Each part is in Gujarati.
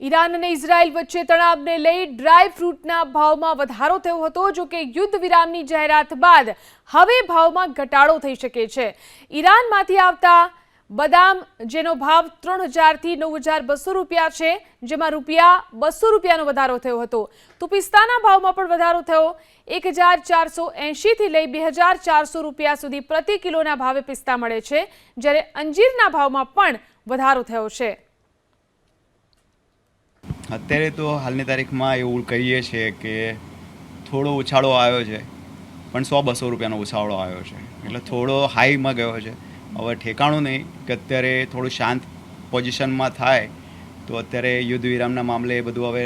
ઈરાન અને ઇઝરાયલ વચ્ચે તણાવને લઈ ડ્રાય ફ્રૂટના ભાવમાં વધારો થયો હતો, જો કે યુદ્ધ વિરામની જાહેરાત બાદ હવે ભાવમાં ઘટાડો થઈ શકે છે. ઈરાનમાંથી આવતા બદામ, જેનો ભાવ ત્રણ હજારથી નવ હજાર બસો રૂપિયા છે, જેમાં રૂપિયા બસો રૂપિયાનો વધારો થયો હતો. તો પિસ્તાના ભાવમાં પણ વધારો થયો. એક હજાર ચારસો એંશીથી લઈ બે હજાર ચારસો રૂપિયા સુધી પ્રતિ કિલોના ભાવે પિસ્તા મળે છે, જ્યારે અંજીરના ભાવમાં પણ વધારો થયો છે. અત્યારે તો હાલની તારીખમાં એવું કહીએ છીએ કે થોડો ઉછાળો આવ્યો છે પણ સો બસો રૂપિયાનો ઉછાળો આવ્યો છે. એટલે થોડો હાઈમાં ગયો છે. હવે ઠેકાણું નહીં કે અત્યારે થોડું શાંત પોઝિશનમાં થાય તો અત્યારે યુદ્ધ વિરામના મામલે એ બધું હવે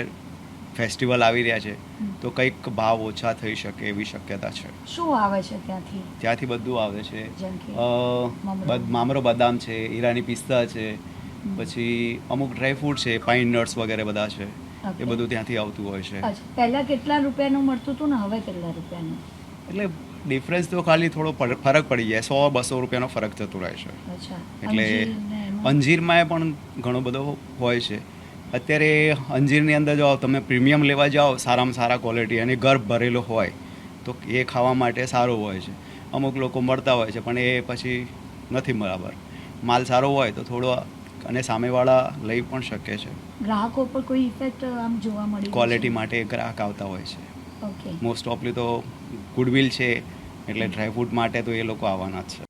ફેસ્ટિવલ આવી રહ્યા છે. તો કંઈક ભાવ ઓછા થઈ શકે એવી શક્યતા છે. શું આવે છે ત્યાંથી? ત્યાંથી બધું આવે છે. મામરો બદામ છે ઈરાની પિસ્તા છે પછી અમુક ડ્રાયફ્રૂટ છે પાઇન નટ્સ વગેરે બધા છે એ બધું ત્યાંથી આવતું હોય છે. પહેલાં કેટલા રૂપિયાનું મળતું હતું ને હવે કેટલા રૂપિયાનું? એટલે ડિફરન્સ તો ખાલી થોડો ફરક પડી જાય સો બસો રૂપિયાનો ફરક થતો રહે છે. એટલે અંજીરમાં પણ ઘણો બધો હોય છે. અત્યારે અંજીરની અંદર જો તમે પ્રીમિયમ લેવા જાઓ સારામાં સારા ક્વોલિટી અને ગર્ભ ભરેલો હોય તો એ ખાવા માટે સારું હોય છે. અમુક લોકો મળતા હોય છે પણ એ પછી નથી બરાબર. માલ સારો હોય તો થોડો અને સામેવાળા લઈ પણ શકે છે. ગ્રાહકો પર કોઈ ઇફેક્ટ આમ જોવા મળી ક્વોલિટી માટે ગ્રાહક આવતા હોય છે. ઓકે. મોસ્ટ ઓફલી તો ગુડવિલ છે એટલે ડ્રાયફ્રૂટ માટે તો એ લોકો આવવાના જ છે.